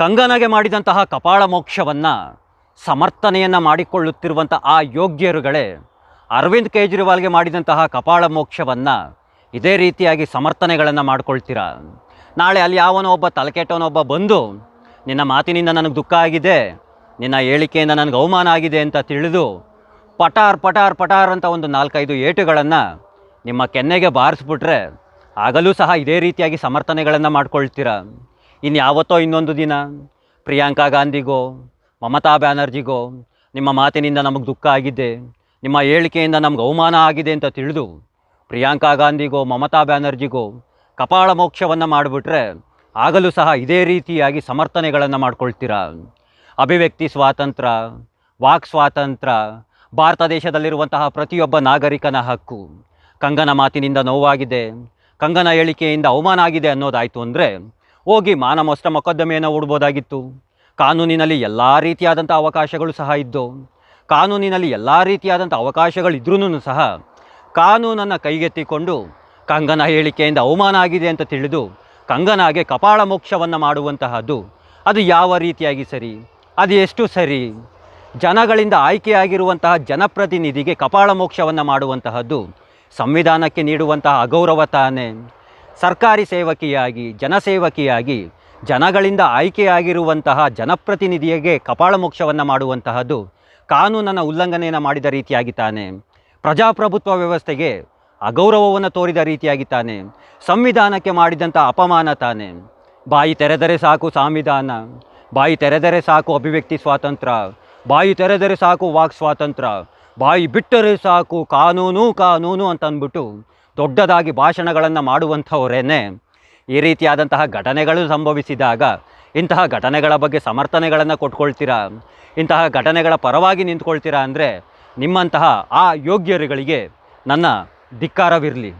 ಕಂಗನಗೆ ಮಾಡಿದಂತಹ ಕಪಾಳ ಮೋಕ್ಷವನ್ನು ಸಮರ್ಥನೆಯನ್ನು ಮಾಡಿಕೊಳ್ಳುತ್ತಿರುವಂಥ ಆ ಯೋಗ್ಯರುಗಳೇ ಅರವಿಂದ್ ಕೇಜ್ರಿವಾಲ್ಗೆ ಮಾಡಿದಂತಹ ಕಪಾಳ ಮೋಕ್ಷವನ್ನು ಇದೇ ರೀತಿಯಾಗಿ ಸಮರ್ಥನೆಗಳನ್ನು ಮಾಡ್ಕೊಳ್ತೀರಾ? ನಾಳೆ ಅಲ್ಲಿ ಯಾವನೋ ಒಬ್ಬ ತಲೆಕೆಟ್ಟವನೊಬ್ಬ ಬಂದು, ನಿನ್ನ ಮಾತಿನಿಂದ ನನಗೆ ದುಃಖ ಆಗಿದೆ, ನಿನ್ನ ಹೇಳಿಕೆಯಿಂದ ನನಗೆ ಅವಮಾನ ಆಗಿದೆ ಅಂತ ತಿಳಿದು, ಪಟಾರ್ ಪಟಾರ್ ಪಟಾರ್ ಅಂತ ಒಂದು ನಾಲ್ಕೈದು ಏಟುಗಳನ್ನು ನಿಮ್ಮ ಕೆನ್ನೆಗೆ ಬಾರಿಸ್ಬಿಟ್ರೆ ಆಗಲೂ ಸಹ ಇದೇ ರೀತಿಯಾಗಿ ಸಮರ್ಥನೆಗಳನ್ನು ಮಾಡ್ಕೊಳ್ತೀರಾ? ಇನ್ನು ಯಾವತ್ತೋ ಇನ್ನೊಂದು ದಿನ, ಪ್ರಿಯಾಂಕಾ ಗಾಂಧಿಗೋ, ಮಮತಾ ಬ್ಯಾನರ್ಜಿಗೋ, ನಿಮ್ಮ ಮಾತಿನಿಂದ ನಮಗೆ ದುಃಖ ಆಗಿದೆ, ನಿಮ್ಮ ಹೇಳಿಕೆಯಿಂದ ನಮ್ಗೆ ಅವಮಾನ ಆಗಿದೆ ಅಂತ ತಿಳಿದು ಪ್ರಿಯಾಂಕಾ ಗಾಂಧಿಗೋ, ಮಮತಾ ಬ್ಯಾನರ್ಜಿಗೋ ಕಪಾಳ ಮೋಕ್ಷವನ್ನು ಮಾಡಿಬಿಟ್ರೆ ಆಗಲೂ ಸಹ ಇದೇ ರೀತಿಯಾಗಿ ಸಮರ್ಥನೆಗಳನ್ನು ಮಾಡ್ಕೊಳ್ತೀರಾ. ಅಭಿವ್ಯಕ್ತಿ ಸ್ವಾತಂತ್ರ್ಯ ವಾಕ್ ಸ್ವಾತಂತ್ರ್ಯ ಭಾರತ ದೇಶದಲ್ಲಿರುವಂತಹ ಪ್ರತಿಯೊಬ್ಬ ನಾಗರಿಕನ ಹಕ್ಕು. ಕಂಗನ ಮಾತಿನಿಂದ ನೋವಾಗಿದೆ, ಕಂಗನ ಹೇಳಿಕೆಯಿಂದ ಅವಮಾನ ಆಗಿದೆ ಅನ್ನೋದಾಯಿತು ಅಂದರೆ ಹೋಗಿ ಮಾನಮೋಸ್ತ ಮೊಕದ್ದಮೆಯನ್ನು ಹೂಡ್ಬೋದಾಗಿತ್ತು. ಕಾನೂನಿನಲ್ಲಿ ಎಲ್ಲ ರೀತಿಯಾದಂಥ ಅವಕಾಶಗಳು ಸಹ ಇದ್ದು ಕಾನೂನಿನಲ್ಲಿ ಎಲ್ಲ ರೀತಿಯಾದಂಥ ಅವಕಾಶಗಳಿದ್ರೂ ಸಹ ಕಾನೂನನ್ನು ಕೈಗೆತ್ತಿಕೊಂಡು ಕಂಗನ ಹೇಳಿಕೆಯಿಂದ ಅವಮಾನ ಆಗಿದೆ ಅಂತ ತಿಳಿದು ಕಂಗನಾಗೆ ಕಪಾಳ ಮೋಕ್ಷವನ್ನು ಮಾಡುವಂತಹದ್ದು ಅದು ಯಾವ ರೀತಿಯಾಗಿ ಸರಿ? ಅದು ಎಷ್ಟು ಸರಿ? ಜನಗಳಿಂದ ಆಯ್ಕೆಯಾಗಿರುವಂತಹ ಜನಪ್ರತಿನಿಧಿಗೆ ಕಪಾಳ ಮೋಕ್ಷವನ್ನು ಮಾಡುವಂತಹದ್ದು ಸಂವಿಧಾನಕ್ಕೆ ನೀಡುವಂತಹ ಅಗೌರವ ತಾನೇ. ಸರ್ಕಾರಿ ಸೇವಕಿಯಾಗಿ, ಜನಸೇವಕಿಯಾಗಿ, ಜನಗಳಿಂದ ಆಯ್ಕೆಯಾಗಿರುವಂತಹ ಜನಪ್ರತಿನಿಧಿಗೆ ಕಪಾಳಮೋಕ್ಷವನ್ನು ಮಾಡುವಂತಹದ್ದು ಕಾನೂನನ್ನು ಉಲ್ಲಂಘನೆಯನ್ನು ಮಾಡಿದ ರೀತಿಯಾಗಿ ತಾನೆ ಪ್ರಜಾಪ್ರಭುತ್ವ ವ್ಯವಸ್ಥೆಗೆ ಅಗೌರವವನ್ನು ತೋರಿದ ರೀತಿಯಾಗಿ ತಾನೆ ಸಂವಿಧಾನಕ್ಕೆ ಮಾಡಿದಂಥ ಅಪಮಾನ ತಾನೆ. ಬಾಯಿ ತೆರೆದರೆ ಸಾಕು ಸಂವಿಧಾನ, ಬಾಯಿ ತೆರೆದರೆ ಸಾಕು ಅಭಿವ್ಯಕ್ತಿ ಸ್ವಾತಂತ್ರ್ಯ, ಬಾಯಿ ತೆರೆದರೆ ಸಾಕು ವಾಕ್ ಸ್ವಾತಂತ್ರ್ಯ, ಬಾಯಿ ಬಿಟ್ಟರೆ ಸಾಕು ಕಾನೂನು ಕಾನೂನು ಅಂತ ಅಂದ್ಬಿಟ್ಟು ದೊಡ್ಡದಾಗಿ ಭಾಷಣಗಳನ್ನು ಮಾಡುವಂಥವರೇನೆ ಈ ರೀತಿಯಾದಂತಹ ಘಟನೆಗಳು ಸಂಭವಿಸಿದಾಗ ಇಂತಹ ಘಟನೆಗಳ ಬಗ್ಗೆ ಸಮರ್ಥನೆಗಳನ್ನು ಕೊಟ್ಕೊಳ್ತೀರಾ? ಇಂತಹ ಘಟನೆಗಳ ಪರವಾಗಿ ನಿಂತ್ಕೊಳ್ತೀರಾ ಅಂದರೆ ನಿಮ್ಮಂತಹ ಆ ಯೋಗ್ಯರುಗಳಿಗೆ ನನ್ನ ಧಿಕ್ಕಾರವಿರಲಿ.